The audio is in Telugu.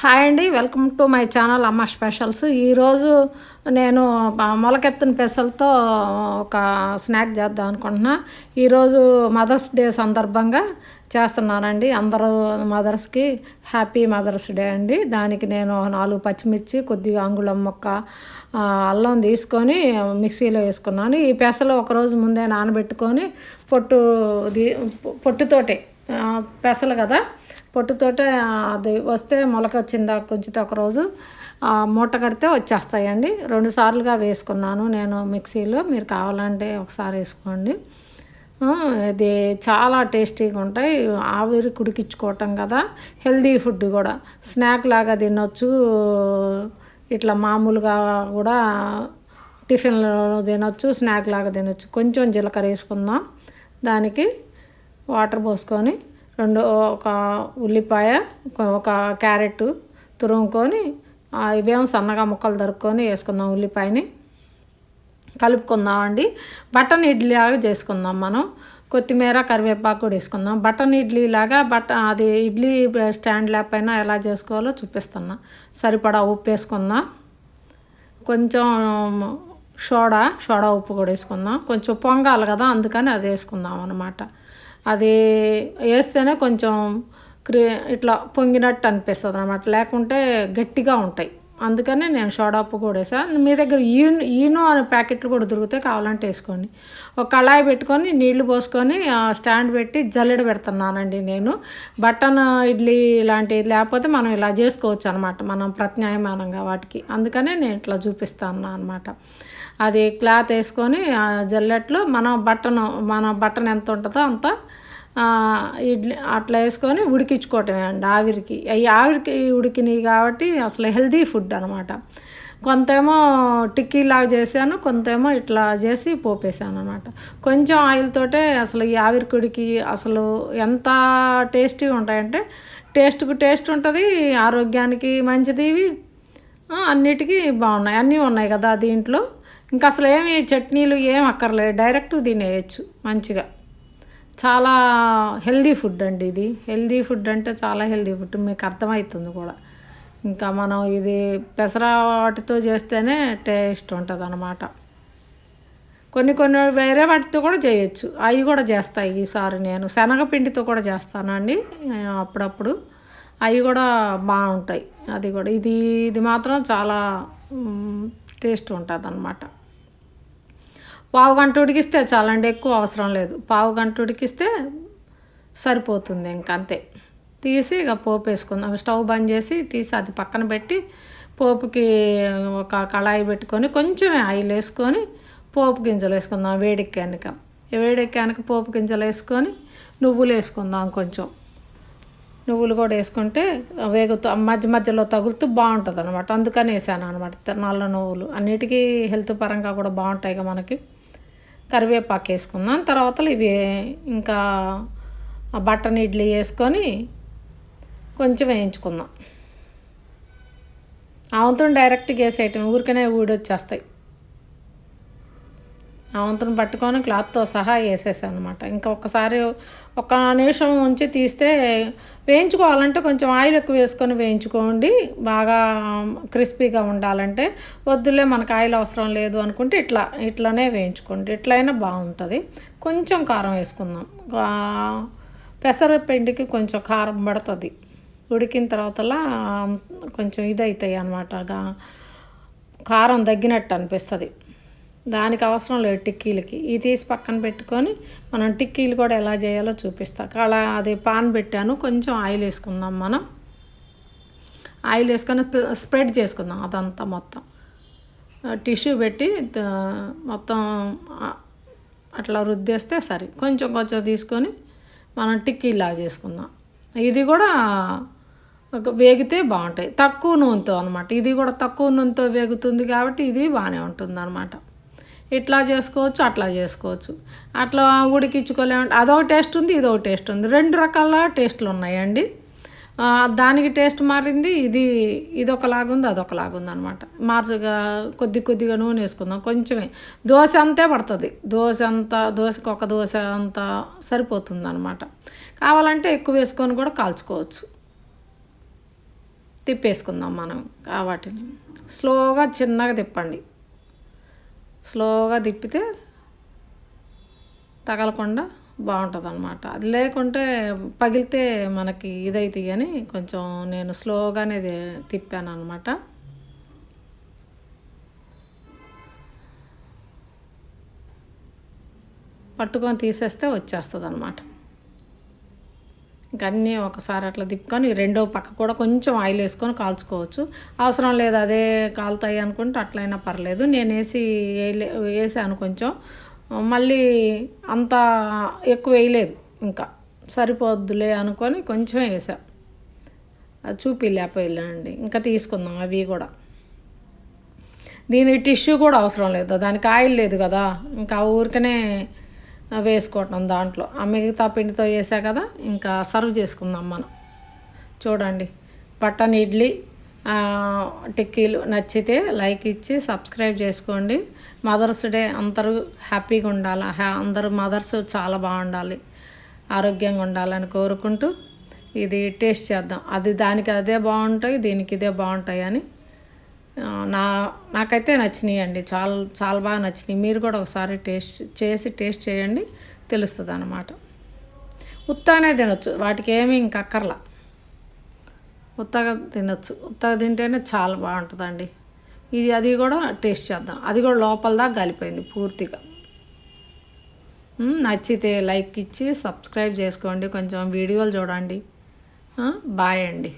హాయ్ అండి వెల్కమ్ టు మై ఛానల్ అమ్మ స్పెషల్స్. ఈరోజు నేను మొలకెత్తిన పెసలతో ఒక స్నాక్ చేద్దాం అనుకుంటున్నా. ఈరోజు మదర్స్ డే సందర్భంగా చేస్తున్నానండి. అందరూ మదర్స్కి హ్యాపీ మదర్స్ డే అండి. దానికి నేను నాలుగు పచ్చిమిర్చి కొద్దిగా అంగుళం మొక్క అల్లం తీసుకొని మిక్సీలో వేసుకున్నాను. ఈ పెసలు ఒకరోజు ముందే నానబెట్టుకొని పొట్టు దీ పొట్టుతోటే పెసలు కదా. పొట్టుతోటే అది వస్తే మొలక వచ్చిందా కొంచెం ఒక రోజు మూట కడితే వచ్చేస్తాయండి. రెండు సార్లుగా వేసుకున్నాను నేను మిక్సీలో. మీరు కావాలంటే ఒకసారి వేసుకోండి. అది ఇది చాలా టేస్టీగా ఉంటాయి. ఆవిరి కుడికించుకోవటం కదా హెల్దీ ఫుడ్ కూడా. స్నాక్ లాగా తినొచ్చు. ఇట్లా మామూలుగా కూడా టిఫిన్లో తినొచ్చు స్నాక్ లాగా తినొచ్చు. కొంచెం జీలకర్ర వేసుకుందాం. దానికి వాటర్ పోసుకొని రెండు ఒక ఉల్లిపాయ ఒక- క్యారెట్ తురుముకొని ఇవేం సన్నగా ముక్కలు దొరుకుని వేసుకుందాం ఉల్లిపాయని. కలుపుకుందామండి. బటన్ ఇడ్లీ లాగా చేసుకుందాం మనం. కొత్తిమీర కరివేపాకు కూడా వేసుకుందాం. బటన్ ఇడ్లీ లాగా బట అది ఇడ్లీ స్టాండ్ లేకపోయినా ఎలా చేసుకోవాలో చూపిస్తున్నా. సరిపడా ఉప్పు వేసుకుందాం. కొంచెం సోడా సోడా ఉప్పు కూడా వేసుకుందాం. కొంచెం పొంగాలి కదా అందుకని అది వేసుకుందాం అనమాట అది వేస్తేనే కొంచెం క్రీ ఇట్లా పొంగినట్టు అనిపిస్తుంది అనమాట లేకుంటే గట్టిగా ఉంటాయి. అందుకనే నేను సోడా కూడా వేసాను మీ దగ్గర ఈనో ఈనో అనే ప్యాకెట్లు కూడా దొరికితే కావాలంటే వేసుకోండి. ఒక కళాయి పెట్టుకొని నీళ్ళు పోసుకొని స్టాండ్ పెట్టి జల్లెడ పెడుతున్నానండి నేను. బటన్ ఇడ్లీ లాంటివి లేకపోతే మనం ఇలా చేసుకోవచ్చు అనమాట మనం ప్రత్యాయమానంగా వాటికి. అందుకనే నేను ఇట్లా చూపిస్తాను అనమాట అది క్లాత్ వేసుకొని జల్లెట్లో మనం బట్టను మన బట్టను ఎంత ఉంటుందో అంత ఇడ్లీ అట్లా వేసుకొని ఉడికించుకోవటమే అండి ఆవిరికి. అవి ఆవిరికి ఉడికినాయి కాబట్టి అసలు హెల్దీ ఫుడ్ అనమాట కొంతేమో టిక్కీలాగా చేశాను కొంతేమో ఇట్లా చేసి పోపేసాను అనమాట కొంచెం ఆయిల్ తోటే అసలు ఈ ఆవిరికుడికి అసలు ఎంత టేస్టీగా ఉంటాయంటే టేస్ట్కు టేస్ట్ ఉంటుంది ఆరోగ్యానికి మంచిది ఇవి. అన్నిటికీ బాగున్నాయి. అన్నీ ఉన్నాయి కదా దీంట్లో. ఇంకా అసలు ఏమి చట్నీలు ఏం అక్కర్లేదు. డైరెక్ట్ తినేయచ్చు మంచిగా. చాలా హెల్దీ ఫుడ్ అండి ఇది. హెల్దీ ఫుడ్ అంటే చాలా హెల్దీ ఫుడ్. మీకు అర్థమవుతుంది కూడా. ఇంకా మనం ఇది పెసర వాటితో చేస్తేనే టేస్ట్ ఉంటుంది అనమాట కొన్ని కొన్ని వేరే వాటితో కూడా చేయొచ్చు. అవి కూడా చేస్తాయి ఈసారి నేను. శనగపిండితో కూడా చేస్తానండి. అప్పుడప్పుడు అవి కూడా బాగుంటాయి. అది కూడా. ఇది ఇది మాత్రం చాలా టేస్ట్ ఉంటుంది అనమాట పావు గంట ఉడికిస్తే చాలండి ఎక్కువ అవసరం లేదు. పావు గంట ఉడికిస్తే సరిపోతుంది ఇంక అంతే. తీసి ఇక పోపు వేసుకుందాం. స్టవ్ బంద్ చేసి తీసి అది పక్కన పెట్టి పోపుకి ఒక కళాయి పెట్టుకొని కొంచెమే ఆయిల్ వేసుకొని పోపు గింజలు వేసుకుందాం వేడెక్కానిక వేడెక్కానిక పోపు గింజలు వేసుకొని నువ్వులు వేసుకుందాం కొంచెం. నువ్వులు కూడా వేసుకుంటే వేగుతూ మధ్య మధ్యలో తగులుతూ బాగుంటుంది అనమాట అందుకని వేసాను అనమాట నల్ల నువ్వులు. అన్నిటికీ హెల్త్ పరంగా కూడా బాగుంటాయి మనకి. కరివేపాకు వేసుకున్నాను తర్వాత ఇవి ఇంకా ఆ బట్టన్ ఇడ్లీ వేసుకొని కొంచెం వేయించుకుందాం. ఆవంతం డైరెక్ట్గా వేసేయటం ఊరికనే ఊడొచ్చేస్తాయి. ఆవంతుని పట్టుకొని క్లాత్తో సహా వేసేసాను అనమాట ఇంకా ఒక్కసారి ఒక నిమిషం ఉంచి తీస్తే వేయించుకోవాలంటే కొంచెం ఆయిల్ ఎక్కువ వేసుకొని వేయించుకోండి. బాగా క్రిస్పీగా ఉండాలంటే వద్దులే మనకు ఆయిల్ అవసరం లేదు అనుకుంటే ఇట్లా ఇట్లానే వేయించుకోండి. ఇట్లయినా బాగుంటుంది. కొంచెం కారం వేసుకుందాం. పెసరపిండికి కొంచెం కారం పడుతుంది. ఉడికిన తర్వాతలా కొంచెం ఇది అవుతాయి అనమాట కారం తగ్గినట్టు అనిపిస్తుంది. దానికి అవసరం లేదు టిక్కీలకి. ఇది తీసి పక్కన పెట్టుకొని మనం టిక్కీలు కూడా ఎలా చేయాలో చూపిస్తా. అలా అది పాన్ పెట్టాను. కొంచెం ఆయిల్ వేసుకుందాం మనం. ఆయిల్ వేసుకొని స్ప్రెడ్ చేసుకుందాం అదంతా మొత్తం. టిష్యూ పెట్టి మొత్తం అట్లా రుద్దేస్తే సరే. కొంచెం కొంచెం తీసుకొని మనం టిక్కీలా చేసుకుందాం. ఇది కూడా ఒక వేగితే బాగుంటాయి. తక్కువ నూనెతో అనమాట ఇది కూడా తక్కువ నూనెతో వేగుతుంది కాబట్టి ఇది బాగానే ఉంటుంది అనమాట ఇట్లా చేసుకోవచ్చు అట్లా చేసుకోవచ్చు. అట్లా ఉడికించుకోలేమంటే అదొక టేస్ట్ ఉంది ఇదో టేస్ట్ ఉంది. రెండు రకాల టేస్ట్లు ఉన్నాయండి దానికి టేస్ట్ మారింది ఇది ఇది ఒకలాగుంది అదొకలాగుంది అనమాట మార్చుగా కొద్ది కొద్దిగా నూనె వేసుకుందాం. కొంచెమే. దోశ అంతే పడుతుంది. దోశ అంతా దోశకు ఒక దోశ అంతా సరిపోతుంది అనమాట కావాలంటే ఎక్కువ వేసుకొని కూడా కాల్చుకోవచ్చు. తిప్పేసుకుందాం మనం కాబట్టి వాటిని. స్లోగా చిన్నగా తిప్పండి. స్లోగా తిప్పితే తగలకుండా బాగుంటుంది అనమాట అది లేకుంటే పగిలితే మనకి ఇదైతే అని కొంచెం నేను స్లోగానే తిప్పాను అనమాట పట్టుకొని తీసేస్తే వచ్చేస్తుంది అనమాట ఇంక అన్నీ ఒకసారి అట్లా తిప్పుకొని రెండో పక్క కూడా కొంచెం ఆయిల్ వేసుకొని కాల్చుకోవచ్చు. అవసరం లేదు అదే కాలుతాయి అనుకుంటే అట్లయినా పర్లేదు. నేను వేసి వేయలే వేసాను కొంచెం. మళ్ళీ అంత ఎక్కువ వేయలేదు ఇంకా. సరిపోద్దులే అనుకొని కొంచెం వేసా. అది చూపిలేకపోయానండి ఇంకా తీసుకుందాం అవి కూడా. దీనికి టిష్యూ కూడా అవసరం లేదు. దానికి ఆయిల్ లేదు కదా. ఇంకా ఊరికనే వేసుకోవటం దాంట్లో. ఆ మిగతా పిండితో వేసా కదా ఇంకా సర్వ్ చేసుకుందాం మనం. చూడండి. బటన్ ఇడ్లీ టిక్కీలు నచ్చితే లైక్ ఇచ్చి సబ్స్క్రైబ్ చేసుకోండి. మదర్స్ డే అందరూ హ్యాపీగా ఉండాలి? హ్యా అందరూ మదర్స్ చాలా బాగుండాలి. ఆరోగ్యంగా ఉండాలని కోరుకుంటూ ఇది టేస్ట్ చేద్దాం. అది దానికి అదే బాగుంటాయి దీనికి ఇదే బాగుంటాయి అని నా నాకైతే నచ్చినాయి అండి చాలా చాలా బాగా నచ్చినాయి. మీరు కూడా ఒకసారి టేస్ట్ చేసి టేస్ట్ చేయండి. తెలుస్తుంది అన్నమాట ఉత్తానే తినొచ్చు. వాటికి ఏమీ ఇంక అక్కర్లా. ఉత్తగా తినొచ్చు. ఉత్తగా తింటేనే చాలా బాగుంటుందండి. ఇది అది కూడా టేస్ట్ చేద్దాం. అది కూడా లోపల దాకా కలిపోయింది పూర్తిగా. నచ్చితే లైక్ ఇచ్చి సబ్స్క్రైబ్ చేసుకోండి. కొంచెం వీడియోలు చూడండి. బాయ్ అండి.